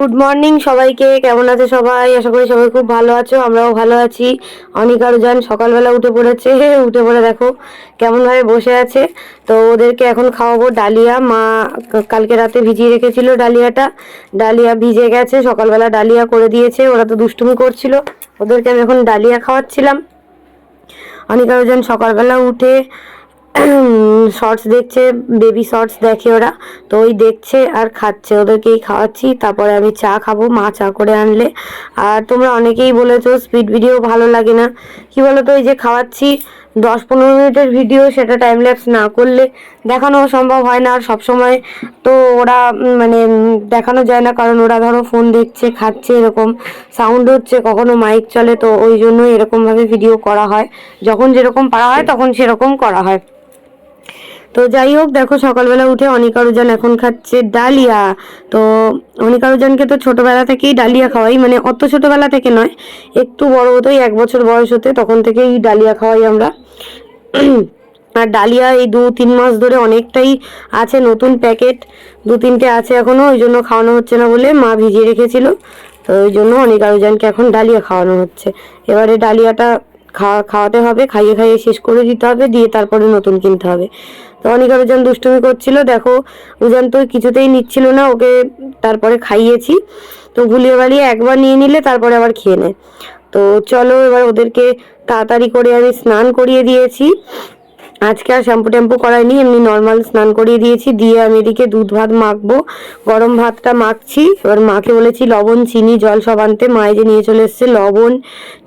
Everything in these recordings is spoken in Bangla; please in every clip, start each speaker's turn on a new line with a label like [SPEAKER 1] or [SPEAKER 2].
[SPEAKER 1] গুড মর্নিং সবাইকে, কেমন আছে সবাই? আশা করি সবাই খুব ভালো আছো, আমরাও ভালো আছি। অনিক আর যান সকালবেলা উঠে পড়েছে, উঠে পড়ে দেখো কেমন ভাবে বসে আছে। তো ওদেরকে এখন খাওয়াবো ডালিয়া। মা কালকে রাতে ভিজিয়ে রেখেছিল ডালিয়াটা। ডালিয়া ভিজে গেছে, সকালবেলা ডালিয়া করে দিয়েছে, ওরা তো দুষ্টুমি করছিল। ওদেরকে আমি এখন ডালিয়া খাওয়াচ্ছিলাম। অনিক আর যান সকালবেলা উঠে শর্টস দেখছে, বেবি শর্টস দেখে ওরা। তো ওই দেখছে আর খাচ্ছে, ওদেরকেই খাওয়াচ্ছি। তারপরে আমি চা খাব, মা চা করে আনলে। আর তোমরা অনেকেই বলেছ স্পিড ভিডিও ভালো লাগে না। কি বলো তো যে খাওয়াচ্ছি দশ পনেরো মিনিটের ভিডিও সেটা টাইম ল্যাপস না করলে দেখানো সম্ভব হয় না। আর সবসময় তো ওরা মানে দেখানো যায় না। কারণ ওরা ধরো ফোন দেখছে, খাচ্ছে, এরকম সাউন্ড হচ্ছে, কখনো মাইক চলে। তো ওই জন্য এরকমভাবে ভিডিও করা হয়। যখন যেরকম পারা হয়, তখন সেরকম করা হয়। তো যাই হোক, দেখো সকালবেলা উঠে অনিকারুজান এখন খাচ্ছে ডালিয়া। তো অনিকারুজানকে তো ছোটবেলা থেকেই ডালিয়া খাওয়াই মানে অত ছোটবেলা থেকে নয়, একটু বড় হতোই এক বছর বয়স হতে, তখন থেকেই ডালিয়া খাওয়াই আমরা। আর ডালিয়া এই দু তিন মাস ধরে অনেকটাই আছে নতুন প্যাকেট, দু তিনটে আছে এখনও, ওই জন্য খাওয়ানো হচ্ছে না বলে মা ভিজিয়ে রেখেছিল। তো ওই জন্য অনেক আরোজনকে এখন ডালিয়া খাওয়ানো হচ্ছে। এবারে ডালিয়াটা খাওয়া খাওয়াতে হবে, খাইয়ে খাইয়ে শেষ করে দিতে হবে, দিয়ে তারপরে নতুন কিনতে হবে। তো অনেক আরোজন দুষ্টুমি করছিল, দেখো উজান তো কিছুতেই নিচ্ছিল না, ওকে তারপরে খাইয়েছি। তো ভুলিয়ে বালিয়ে একবার নিয়ে নিলে, তারপরে আবার খেয়ে নেয় তো চলো এবার ওদেরকে তাড়াতাড়ি করে আমি স্নান করিয়ে দিয়েছি। আজকে আর শ্যাম্পু ট্যাম্পু করাইনি, এমনি নর্মাল স্নান করিয়ে দিয়েছি, দিয়ে আমি এদিকে দুধ ভাত মাখবো, গরম ভাতটা মাখছি। এবার মাকে বলেছি, লবণ, চিনি, জল সব আনতে। মায়ে যে নিয়ে চলে এসছে, লবণ,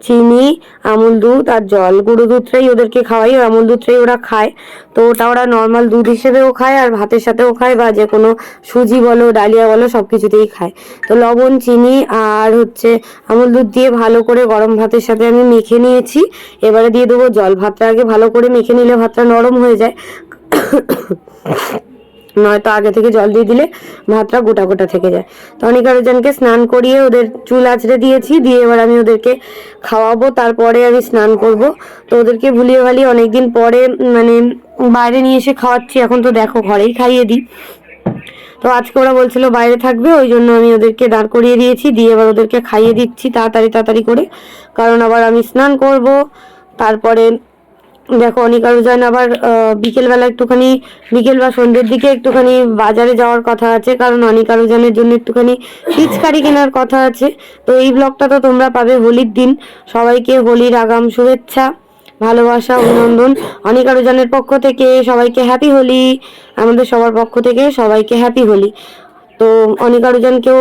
[SPEAKER 1] চিনি, আমুল দুধ আর জল। গুঁড়ো দুধটাই ওদেরকে খাওয়াই আমুল দুধটাই ওরা খায়। তো ওটা ওরা নর্মাল দুধ হিসেবেও খায় আর ভাতের সাথেও খায় বা যে কোনো সুজি বলো, ডালিয়া বলো, সব কিছুতেই খায়। তো লবণ, চিনি আর হচ্ছে আমুল দুধ দিয়ে ভালো করে গরম ভাতের সাথে আমি মেখে নিয়েছি। এবারে দিয়ে দেবো জল ভাতটা আগে ভালো করে মেখে নিলে ভাতটা নরম হয়ে যায়। নয়তো আগে থেকে জল দিয়ে দিলে ভাতটা গোটা গোটা থেকে যায়। তো অনেক আরোজনকে স্নান করিয়ে ওদের চুল আঁচড়ে দিয়েছি, দিয়ে এবার আমি ওদেরকে খাওয়াবো, তারপরে আমি স্নান করব। তো ওদেরকে ভুলিয়ে ভালিয়ে অনেকদিন পরে মানে বাইরে নিয়ে এসে খাওয়াচ্ছি, এখন তো দেখো ঘরেই খাইয়ে দিই। তো আজকে ওরা বলছিল বাইরে থাকবে, ওই জন্য আমি ওদেরকে দাঁড় করিয়ে দিয়েছি, দিয়ে এবার ওদেরকে খাইয়ে দিচ্ছি তাড়াতাড়ি তাড়াতাড়ি করে। কারণ আবার আমি স্নান করব, তারপরে দেখো অনেক আরও আবার বিকেলবেলা একটুখানি, বিকেল বা সন্ধ্যের দিকে একটুখানি বাজারে যাওয়ার কথা আছে, কারণ অনেক আরও জন্য একটুখানি পিচকারি কেনার কথা আছে। তো এই ব্লগটা তো তোমরা পাবে হোলির দিন। সবাইকে হোলির আগাম শুভেচ্ছা, ভালোবাসা, অভিনন্দন। অনেক আরও জানের পক্ষ থেকে সবাইকে হ্যাপি হোলি। আমাদের সবার পক্ষ থেকে সবাইকে হ্যাপি হোলি। তো অনেক আরোজনকেও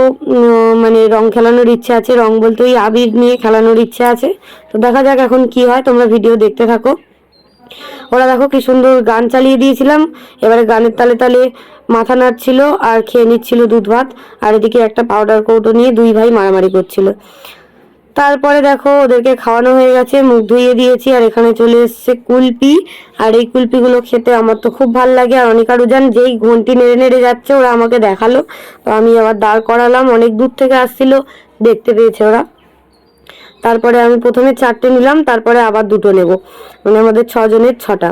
[SPEAKER 1] মানে রং খেলানোর ইচ্ছে আছে। রং বলতে ওই আবির নিয়ে খেলানোর ইচ্ছে আছে। তো দেখা যাক এখন কি হয়। তোমরা ভিডিও দেখতে থাকো। ওরা দেখো কি সুন্দর গান চালিয়ে দিয়েছিলাম। এবারে গানের তালে তালে মাথা নাড়ছিল আর খেয়ে নিচ্ছিল দুধ ভাত। আর এদিকে একটা পাউডার কৌটো নিয়ে দুই ভাই মারামারি করছিল। তারপরে দেখো ওদেরকে খাওয়ানো হয়ে গেছে, মুখ ধুইয়ে দিয়েছি। আর এখানে চলে এসছে কুলপি। আর এই কুলপিগুলো খেতে আমার তো খুব ভালো লাগে। আর অনেক আরুজান যেই ঘন্টি নেড়ে নেড়ে যাচ্ছে, ওরা আমাকে দেখাল। তো আমি আবার দাঁড় করালাম, অনেক দূর থেকে আসছিল, দেখতে পেয়েছে ওরা। তারপরে আমি প্রথমে চারটে নিলাম তারপরে আবার দুটো নেব। মানে আমাদের ছজনের ছটা।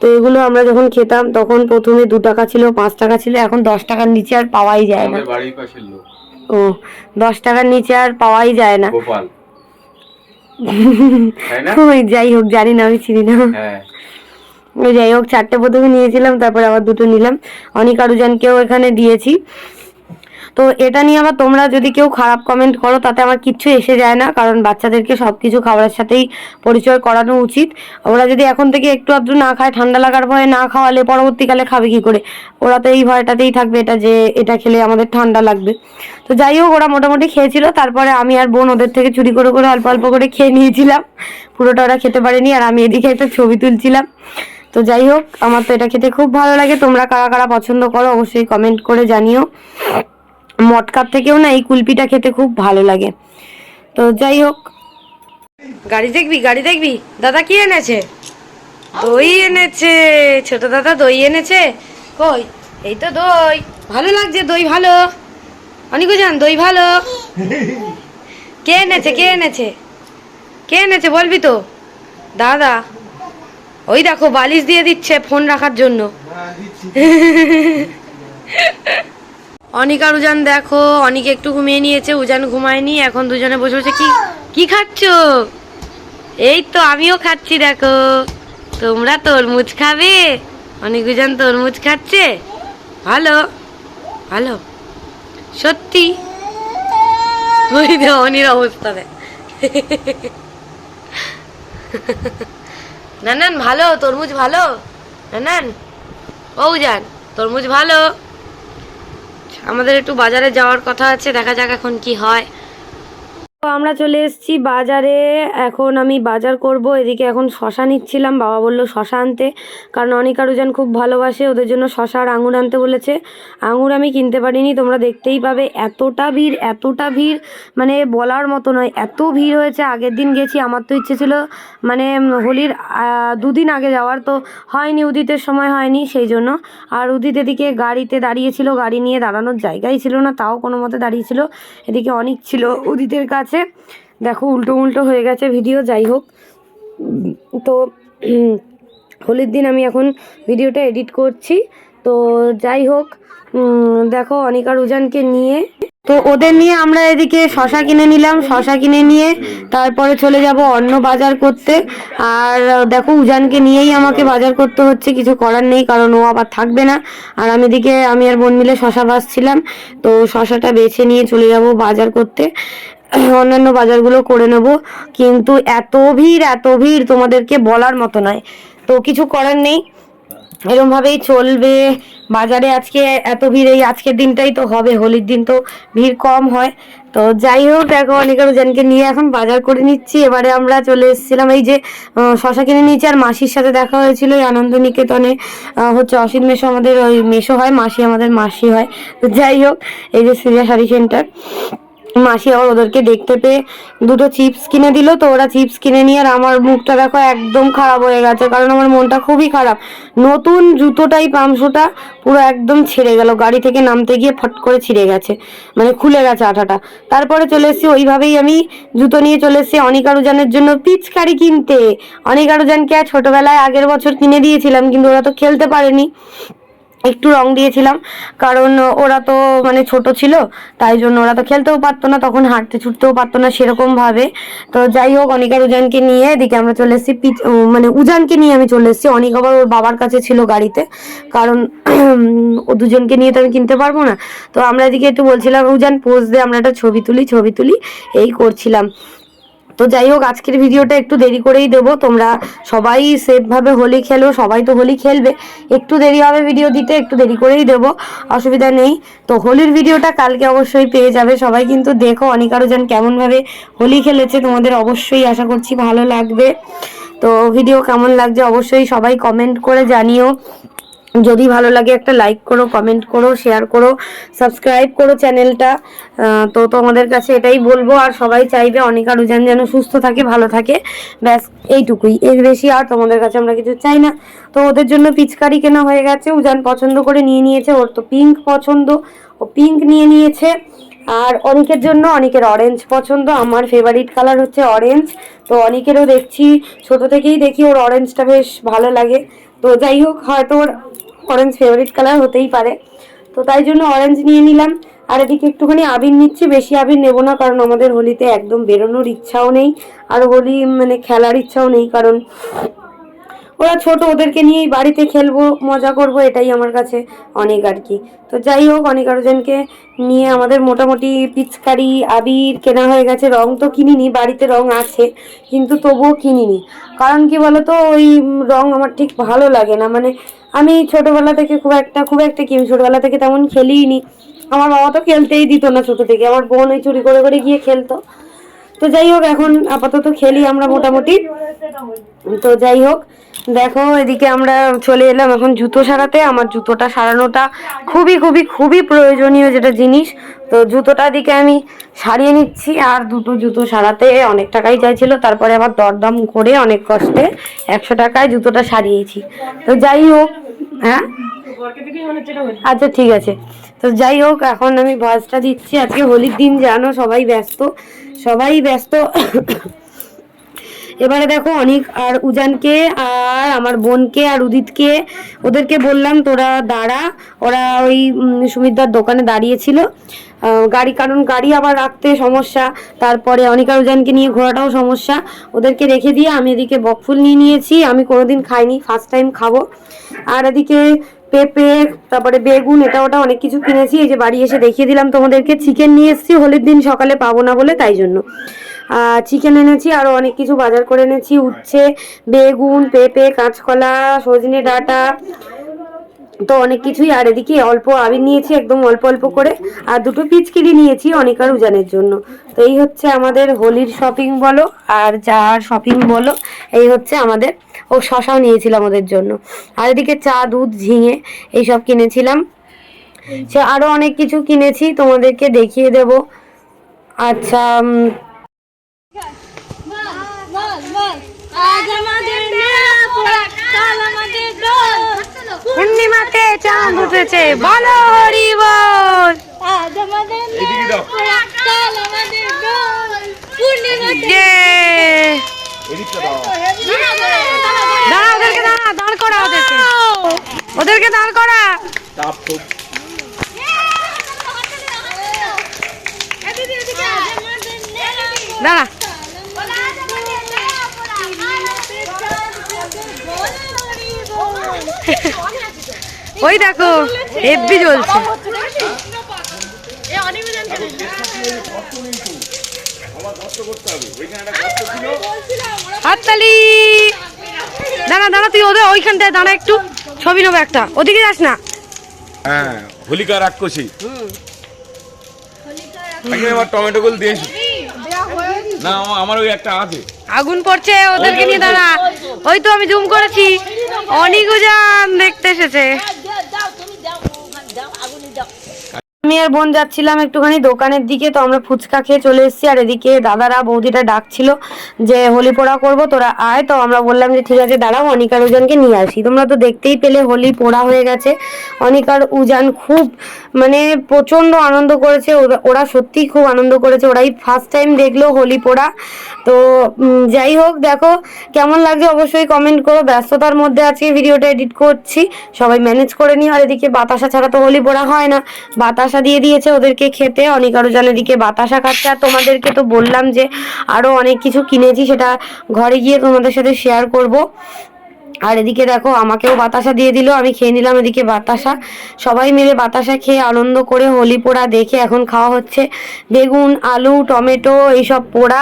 [SPEAKER 1] তো এগুলো আমরা যখন খেতাম তখন প্রথমে দু টাকা ছিল পাঁচ টাকা ছিল এখন দশ টাকার নিচে আর পাওয়াই যায় না। ও দশ টাকার নিচে আর পাওয়াই যায় না? ওই যাই হোক জানি না আমি চিনি না।
[SPEAKER 2] হ্যাঁ।
[SPEAKER 1] ওই যাই হোক চারটে প্রথমে নিয়েছিলাম তারপরে আবার দুটো নিলাম। অনেক আরুজানকেও এখানে দিয়েছি। তো এটা নিয়ে আবার তোমরা যদি কেউ খারাপ কমেন্ট করো, তাতে আমার কিচ্ছু এসে যায় না। কারণ বাচ্চাদেরকে সব কিছু খাবারের সাথেই পরিচয় করানো উচিত। ওরা যদি এখন থেকে একটু আধটু না খায়, ঠান্ডা লাগার ভয়ে না খাওয়ালে পরবর্তীকালে খাবে কি করে? ওরা তো এই ভয়টাতেই থাকবে এটা যে এটা খেলে আমাদের ঠান্ডা লাগবে। তো যাই হোক, ওরা মোটামুটি খেয়েছিল। তারপরে আমি আর বোন ওদের থেকে চুরি করে করে অল্প অল্প করে খেয়ে নিয়েছিলাম। পুরোটা ওরা খেতে পারেনি আর আমি এদিকে একটা ছবি তুলছিলাম। তো যাই হোক, আমার তো এটা খেতে খুব ভালো লাগে। তোমরা কারা কারা পছন্দ করো, অবশ্যই কমেন্ট করে জানিও। মটকার থেকেও না এই কুলপিটা খেতে খুব ভালো লাগে। তো যাই হোক। গাড়ি দেখবি গাড়ি দেখবি? দাদা কি এনেছে? দই এনেছে ছোট দাদা দই এনেছে। কই? এই তো দই। ভালো লাগছে দই ভালো। অনেক জান দই ভালো। কে এনেছে কে এনেছে? কে এনেছে বলবি তো? দাদা। ওই দেখো বালিশ দিয়ে দিচ্ছে ফোন রাখার জন্য। অনিক আর উজান দেখো, অনিক একটু ঘুমিয়ে নিয়েছে, উজান ঘুমায়নি, এখন দুজনে বসে বসে কি কি খাচ্ছ? এই তো আমিও খাচ্ছি, দেখো। তোমরা তরমুজ খাবে? অনেক উজান তরমুজ খাচ্ছে? ভালো ভালো সত্যি? ওই দে অনির অবস্থা দেখ। নানান ভালো, তরমুজ ভালো? নানান? ও উজান, তরমুজ ভালো? আমাদের একটু বাজারে যাওয়ার কথা আছে দেখা যাক এখন কি হয়। তো আমরা চলে এসেছি বাজারে। এখন আমি বাজার করব। এদিকে এখন শশা নিচ্ছিলাম। বাবা বলল শশা আনতে, কারণ অনিকা রুজান খুব ভালোবাসে, ওদের জন্য শশা আর আঙুর আনতে বলেছে। আঙুর আমি কিনতে পারিনি, তোমরা দেখতেই পাবে। এতটা ভিড় এতটা ভিড় মানে বলার মতো নয়। এত ভিড় হয়েছে, আগের দিন গেছি, আমার তো ইচ্ছে ছিল মানে হোলির দুদিন আগে যাওয়ার। তো হয়নি, উদিতের সময় হয়নি, সেই জন্য। আর উদিত এদিকে গাড়িতে দাঁড়িয়েছিল, গাড়ি নিয়ে দাঁড়ানোর জায়গাই ছিল না, তাও কোনো মতে দাঁড়িয়েছিল। এদিকে অনেক ছিল উদিতের কাছে দেখো, উল্টো উল্টো হয়ে গেছে ভিডিও যাই হোক। তো হোলির দিন আমি এখন ভিডিওটা এডিট করছি। তো, যাই হোক দেখো, অনিকা রুজানকে নিয়ে। তো, ওদের নিয়ে আমরা এদিকে শশা কিনে নিলাম। শশা কিনে নিয়ে তারপরে চলে যাব অন্য বাজার করতে। আর, দেখো, উজানকে নিয়েই আমাকে বাজার করতে হচ্ছে। কিছু করার নেই, কারণ ও আবার থাকবে না। আর আমি এদিকে, আমি আর বোন মিলে শশা বাছছিলাম তো, শশাটা বেছে নিয়ে চলে যাব বাজার করতে। অন্যান্য বাজারগুলো করে নেব। কিন্তু এত ভিড় এত ভিড় তোমাদেরকে বলার মতো নয়। তো কিছু করার নেই। এরকম ভাবেই চলবে। বাজারে আজকে এত ভিড়, এই আজকের দিনটাই তো হবে। হোলির দিন তো ভিড় কম হয়। তো যাই হোক, দেখো অনেকের জনকে নিয়ে এখন বাজার করে নিচ্ছি। এবারে আমরা চলে এসেছিলাম এই যে শশা কিনে নিয়েছি আর মাসির সাথে দেখা হয়েছিল এই আনন্দ নিকেতনে হচ্ছে অসিত মেশো আমাদের, ওই মেশো হয়, মাসি আমাদের মাসি হয়। তো যাই হোক, এই যে সিরিয়া শাড়ি সেন্টার। মাসি আবার ওদেরকে দেখতে পেয়ে দুটো চিপস কিনে দিল। তো ওরা চিপস কিনে নিয়ে আর আমার মুখটা দেখো একদম খারাপ হয়ে গেছে, কারণ আমার মনটা খুবই খারাপ। নতুন জুতোটাই পামশোটা পুরো একদম ছিঁড়ে গেল, গাড়ি থেকে নামতে গিয়ে ফট করে ছিঁড়ে গেছে মানে খুলে গেছে আঠাটা। তারপরে চলে এসেছি, ওইভাবেই আমি জুতো নিয়ে চলে এসেছি অনিকারুজানের জন্য পিচকারি কিনতে। অনিকারুজানকে ছোটবেলায় আগের বছর কিনে দিয়েছিলাম, কিন্তু ওরা তো খেলতে পারেনি। একটু রং দিয়েছিলাম, কারণ ওরা তো মানে ছোট ছিল, তাই জন্য ওরা তো খেলতেও পারতো না, তখন হাঁটতে ছুটতেও পারতো না সেরকম ভাবে। তো যাই হোক অনিকার উজানকে নিয়ে এদিকে আমরা চলে এসেছি মানে উজানকে নিয়ে আমি চলে এসেছি। অনিক আবার ওর বাবার কাছে ছিল গাড়িতে, কারণ ও দুজনকে নিয়ে তো আমি কিনতে পারব না। তো আমরা এদিকে একটু বলছিলাম, উজান পোজ দিয়ে আমরা একটা ছবি তুলি ছবি তুলি, এই করছিলাম। তো যাই হোক, আজকের ভিডিওটা একটু দেরি করেই দেবো। তোমরা সবাই সেফভাবে হোলি খেলো, সবাই তো হোলি খেলবে। একটু দেরি হবে ভিডিও দিতে, একটু দেরি করেই দেবো, অসুবিধা নেই। তো হোলির ভিডিওটা কালকে অবশ্যই পেয়ে যাবে। সবাই কিন্তু দেখো অনেকারও যেন কেমনভাবে হোলি খেলেছে, তোমাদের অবশ্যই আশা করছি ভালো লাগবে। তো ভিডিও কেমন লাগছে অবশ্যই সবাই কমেন্ট করে জানিও। যদি ভালো লাগে একটা লাইক করো কমেন্ট করো শেয়ার করো সাবস্ক্রাইব করো চ্যানেলটা তো তোমাদের কাছে এটাই বলব, আর সবাই চাইবে অনিকা রুজান যেন সুস্থ থাকে, ভালো থাকে। ব্যাস, এইটুকুই। এর বেশি আর তোমাদের কাছে আমরা কিছু চাই না। তো ওদের জন্য পিচকারি কেনা হয়ে গেছে। উজান পছন্দ করে নিয়ে নিয়েছে, ওর তো পিঙ্ক পছন্দ। ও পিঙ্ক নিয়ে নিয়েছে। আর অনেকের জন্য, অনেকের অরেঞ্জ পছন্দ। আমার ফেভারিট কালার হচ্ছে অরেঞ্জ তো অনেকেরও দেখছি, ছোট থেকেই দেখি ওর অরেঞ্জটা বেশ ভালো লাগে। তো যাই হোক, হয়তো ওর অরেঞ্জ ফেভারিট কালার হতেই পারে। তো তাই জন্য অরেঞ্জ নিয়ে নিলাম। আর এদিকে একটুখানি আবির নিচ্ছি, বেশি আবির নেব না, কারণ আমাদের হোলিতে একদম বেরোনোর ইচ্ছাও নেই। আর হোলি মানে খেলার ইচ্ছাও নেই, কারণ ওরা ছোট, ওদেরকে নিয়েই বাড়িতে খেলব, মজা করব, এটাই আমার কাছে অনেক আর কি। তো যাই হোক, অনেক আরোজনকে নিয়ে আমাদের মোটামুটি পিচকারি, আবির কেনা হয়ে গেছে। রং তো কিনিনি, বাড়িতে রং আছে, কিন্তু তবুও কিনিনি। কারণ কি বলতো, ওই রং আমার ঠিক ভালো লাগে না। মানে আমি ছোটবেলা থেকে খুব একটা খুব একটা কি, আমি ছোটবেলা থেকে তেমন খেলিই নি আমার বাবা তো খেলতেই দিত না ছোটো থেকে। আমার বোন ওই চুরি করে করে গিয়ে খেলতো। তো যাই হোক, এখন আপাতত খেলি আমরা মোটামুটি। তো যাই হোক দেখো, এদিকে আমরা চলে এলাম এখন জুতো সারাতে। আমার জুতোটা সারানোটা খুবই খুবই খুবই প্রয়োজনীয় যেটা জিনিস। তো জুতোটা দিকে আমি সারিয়ে নিচ্ছি, আর দুটো জুতো সারাতে অনেক টাকাই চাইছিল। তারপরে আবার দরদাম করে অনেক কষ্টে একশো টাকায় জুতোটা সারিয়েছি। তো যাই হোক হ্যাঁ? আচ্ছা ঠিক আছে। তো যাই হোক, এখন আমি ভয়েসটা দিচ্ছি। আজকে হোলির দিন, জানো, সবাই ব্যস্ত। সবাই ব্যস্ত। এবারে দেখো অনিক আর উজানকে আর আমার বোনকে আর উদিতকে ওদেরকে বললাম তোরা দাঁড়া। ওরা ওই উম, সুমিতদার দোকানে দাঁড়িয়েছিল। গাড়ি কারণ গাড়ি আবার রাখতে সমস্যা। তারপরে অনিকা উজানকে নিয়ে ঘোরাটাও সমস্যা। ওদেরকে রেখে দিয়ে আমি এদিকে বকফুল নিয়ে নিয়েছি। আমি কোনোদিন খাইনি ফার্স্ট টাইম খাব। আর এদিকে পেঁপে তারপরে বেগুন এটা ওটা অনেক কিছু কিনেছি। এই যে বাড়ি এসে দেখিয়ে দিলাম তোমাদেরকে। চিকেন নিয়ে এসেছি হোলির দিন সকালে পাবো না বলে তাই জন্য। চিকেন এনেছি আরও অনেক কিছু বাজার করে এনেছি, উচ্ছে, বেগুন, পেঁপে, কাঁচকলা, সজনে ডাঁটা, তো অনেক কিছুই। আর এদিকে অল্প আবির নিয়েছি, একদম অল্প অল্প করে। আর দুটো পিচকিরি নিয়েছি অনিকার উজানের জন্য। তো এই হচ্ছে আমাদের হোলির শপিং বলো, আর যার শপিং বলো, এই হচ্ছে আমাদের। ও শশাও নিয়েছিলাম ওদের জন্য। আর এদিকে চা, দুধ, ঝিঙে, এইসব কিনেছিলাম। সে আরও অনেক কিছু কিনেছি, তোমাদেরকে দেখিয়ে দেব। আচ্ছা পূর্ণিমাতে চাঁদ উঠেছে, বলো হরি বল দাঁড়া ওদেরকে দাঁড় করা ওদেরকে। ওদেরকে দাঁড় করা। দাঁড়া। ওই দেখো হেব্বি জ্বলছে হাততালি। দাঁড়া দাঁড়া তুই ওদের ওইখানটায় দাঁড়া একটু। ছবি নেব একটা। ওদিকে যাস না।
[SPEAKER 3] হ্যাঁ হোলিকা রাক্ষসী। এবার টমেটো গুলো দিয়েছি। না আমার ওই একটা আছে।
[SPEAKER 1] আগুন পড়ছে ওদেরকে নিয়ে দাঁড়া। ওই তো আমি জুম করেছি। অনেক উজান দেখতে এসেছে। আমি আর বোন যাচ্ছিলাম একটুখানি দোকানের দিকে, তো আমরা ফুচকা খেয়ে চলে এসেছি। আর এদিকে দাদারা বৌদিটা ডাকছিল যে, হোলি পোড়া করব, তোরা আয়। তো আমরা বললাম যে, ঠিক আছে, দাঁড়াও অনিকার উজানকে নিয়ে আসি। তোমরা তো দেখতেই পেলে, হোলি পোড়া হয়ে গেছে। অনিকার উজান খুব মানে প্রচণ্ড আনন্দ করেছে। ওরা- সত্যিই খুব আনন্দ করেছে। ওরাই ফার্স্ট টাইম দেখল হোলি পোড়া। তো যাই হোক, দেখো, কেমন লাগছে অবশ্যই কমেন্ট করো। ব্যস্ততার মধ্যে আজকে ভিডিওটা এডিট করছি। সবাই ম্যানেজ করে নিও। আর এদিকে বাতাসা ছাড়া তো হোলি পোড়া হয় না। বাতাসা দিয়ে দিয়েছে ওদেরকে খেতে। অনেক আরও জান এদিকে বাতাসা খাচ্ছে। আর তোমাদেরকে তো বললাম যে আরও অনেক কিছু কিনেছি, সেটা ঘরে গিয়ে তোমাদের সাথে শেয়ার করব। আর এদিকে দেখো, আমাকেও বাতাসা দিয়ে দিল, আমি খেয়ে নিলাম এদিকে বাতাসা। সবাই মিলে বাতাসা খেয়ে আনন্দ করে হোলি পোড়া দেখে এখন খাওয়া হচ্ছে। বেগুন, আলু, টমেটো, এইসব পোড়া,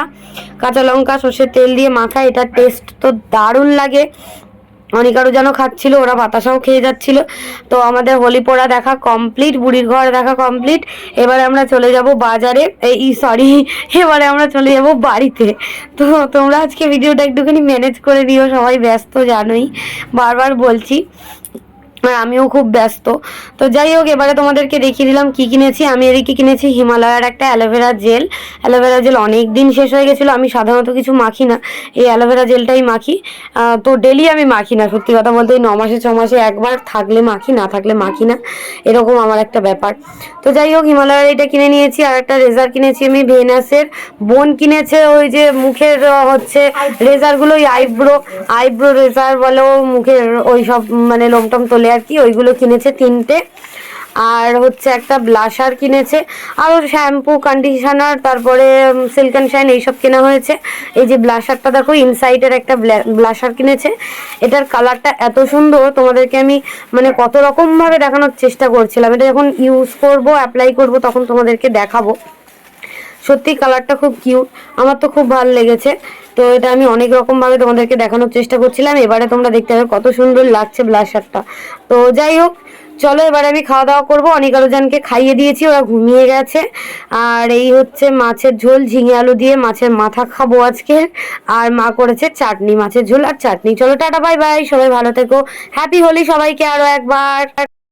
[SPEAKER 1] কাঁচা লঙ্কা, সর্ষের তেল দিয়ে মাখা এটার টেস্ট তো দারুণ লাগে। অনেকারও যেন খাচ্ছিল, ওরা বাতাসাও খেয়ে যাচ্ছিল। তো আমাদের হোলি পোড়া দেখা কমপ্লিট বুড়ির ঘর দেখা কমপ্লিট এবারে আমরা চলে যাব বাজারে। এই সরি এবারে আমরা চলে যাব বাড়িতে। তো তোমরা আজকে ভিডিওটা একটুখানি ম্যানেজ করে দিও, সবাই ব্যস্ত জানোই। বারবার বলছি। আর আমিও খুব ব্যস্ত। তো যাই হোক, এবারে তোমাদেরকে দেখিয়ে দিলাম কি কিনেছি। আমি এদিকে কিনেছি হিমালয়ার একটা অ্যালোভেরা জেল। অ্যালোভেরা জেল অনেক দিন শেষ হয়ে গেছিল। আমি সাধারণত কিছু মাখি না। এই অ্যালোভেরা জেলটাই মাখি। তো ডেলি আমি মাখি না, সত্যি কথা বলতে ওই ন মাসে ছ মাসে একবার থাকলে মাখি, না থাকলে মাখি না। এরকম আমার একটা ব্যাপার। তো যাই হোক, হিমালয়ার এটা কিনে নিয়েছি। আর একটা রেজার কিনেছি আমি, ভেনাসের। বোন কিনেছে ওই যে মুখের হচ্ছে রেজারগুলো, ওই আইব্রো আইব্রো রেজার বলো মুখের, ওই সব মানে লোমটম তোলে। আর কি ওইগুলো কিনেছে তিনটে। আর হচ্ছে একটা ব্লাশার কিনেছে। আরও শ্যাম্পু কন্ডিশনার তারপরে সিল্ক অ্যান্ড শাইন এইসব কেনা হয়েছে। এই যে ব্লাশারটা দেখো ইনসাইডের একটা ব্লাশার কিনেছে। এটার কালারটা এত সুন্দর, তোমাদেরকে আমি মানে কত রকমভাবে দেখানোর চেষ্টা করছিলাম। এটা যখন ইউজ করব অ্যাপ্লাই করব, তখন তোমাদেরকে দেখাবো। সত্যি কালারটা খুব কিউট আমার তো খুব ভালো লেগেছে। তো এটা আমি অনেক রকম ভাবে তোমাদেরকে দেখানোর চেষ্টা করছিলাম, এবারে তোমরা দেখতে পাবে কত সুন্দর লাগছে ব্লাশারটা তো যাই হোক, চলো এবারে আমি খাওয়া দাওয়া করব, অনেক জনকে খাইয়ে দিয়েছি, ওরা ঘুমিয়ে গেছে। আর এই হচ্ছে মাছের ঝোল, ঝিঙে আলু দিয়ে মাছের মাথা খাব আজকে। আর মা করেছে চাটনি, মাছের ঝোল আর চাটনি। চলো টাটা বাই বাই সবাই ভালো থেকো। হ্যাপি হোলি সবাইকে আরও একবার।